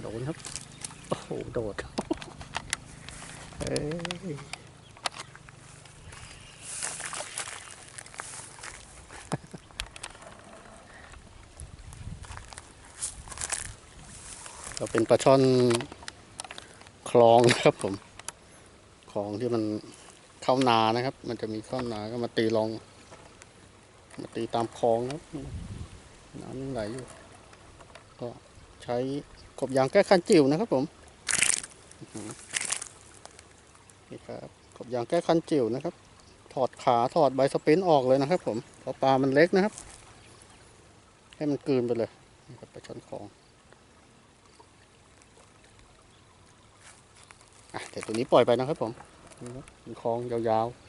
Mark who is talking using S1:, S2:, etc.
S1: โดนครับ โอ้โห โดดเอ้ยราเป็นปลาช่อนคลองนะครับผม ของที่มันเข้านานะครับ มันจะมีเข้านาก็มาตีลอง มาตีตามคลองครับน้ำยังไหลอยู่ ก็ใช้กบยางแก้คันจิ๋วนะครับผมนี่ครับกบยางแก้คันจิ๋วนะครับ ถอดขาถอดใบสปรินต์ออกเลยนะครับ ผมเพราะปลามันเล็กนะครับ ให้มันกลืนไปเลยนี่ครับปลาช่อนคลองอะแต่ตัวนี้ปล่อยไปนะครับผมนี่ครับเป็นคลองยาวๆ